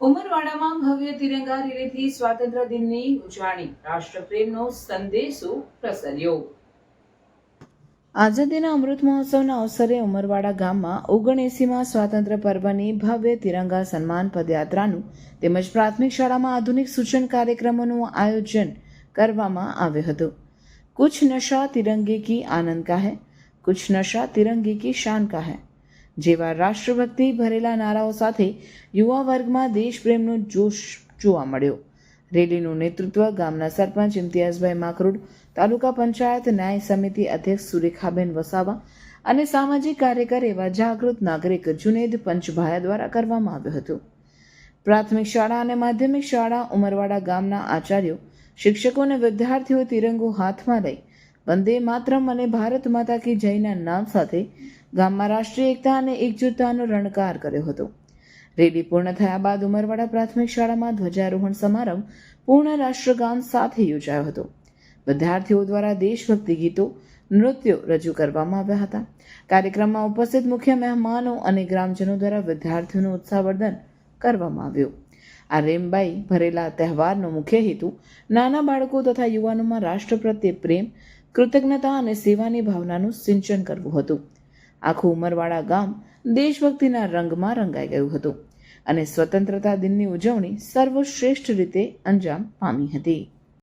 ઉમરવાડામાં ભવ્ય તિરંગા રેલીથી સ્વાતંત્ર્ય દિનની ઉજવણી. રાષ્ટ્રપ્રેમનો સંદેશો પ્રસર્યો. આઝાદીના અમૃત મહોત્સવના અવસરે ઉમરવાડા ગામમાં ઓગણએસીમાં સ્વાતંત્ર્ય પર્વની ભવ્ય તિરંગા સન્માન પદયાત્રાનું તેમજ પ્રાથમિક શાળામાં આધુનિક સૂચન કાર્યક્રમોનું આયોજન કરવામાં આવ્યું હતું. કુછ નશા તિરંગે કી આનંદ કા હૈ કુછ નશા તિરંગે કી શાન કા હૈ જેવા રાષ્ટ્રભક્તિ ભરેલા નારાઓ સાથે યુવા વર્ગમાં દેશપ્રેમનો જોશ જોવા મળ્યો. રેલીનું નેતૃત્વ ગામના સરપંચ ઇમ્તિયાઝભાઈ માકરૂડ, તાલુકા પંચાયત ન્યાય સમિતિ અધ્યક્ષ સુરેખાબેન વસાવા અને સામાજિક કાર્યકર એવા જાગૃત નાગરિક જુનેદ પંચભાયા દ્વારા કરવામાં આવ્યું હતું. પ્રાથમિક શાળા અને માધ્યમિક શાળા ઉમરવાડા ગામના આચાર્યો, શિક્ષકો અને વિદ્યાર્થીઓ તિરંગો હાથમાં લઈ વંદે માતરમ અને ભારત માતા કી જયના નામ સાથે ગામમાં રાષ્ટ્રીય એકતા અને એકજૂથતાનો રણકાર કર્યો હતો. રેલી પૂર્ણ થયા બાદ ઉમરવાડા પ્રાથમિક શાળામાં ધ્વજારોહણ સમારંભ પૂર્ણ રાષ્ટ્રગાન સાથે યોજાયો હતો. વિદ્યાર્થીઓ દ્વારા દેશભક્તિ ગીતો, નૃત્યો રજૂ કરવામાં આવ્યા હતા. કાર્યક્રમમાં ઉપસ્થિત મુખ્ય મહેમાનો અને ગ્રામજનો દ્વારા વિદ્યાર્થીઓનું ઉત્સાહવર્ધન કરવામાં આવ્યું. આ રેમબાઈ ભરેલા તહેવારનો મુખ્ય હેતુ નાના બાળકો તથા યુવાનોમાં રાષ્ટ્ર પ્રત્યે પ્રેમ, કૃતજ્ઞતા અને સેવાની ભાવનાનું સિંચન કરવું હતું. આખું ઉંમરવાળા ગામ દેશભક્તિના રંગમાં રંગાઈ ગયું હતું અને સ્વતંત્રતા દિનની ઉજવણી સર્વશ્રેષ્ઠ રીતે અંજામ પામી હતી.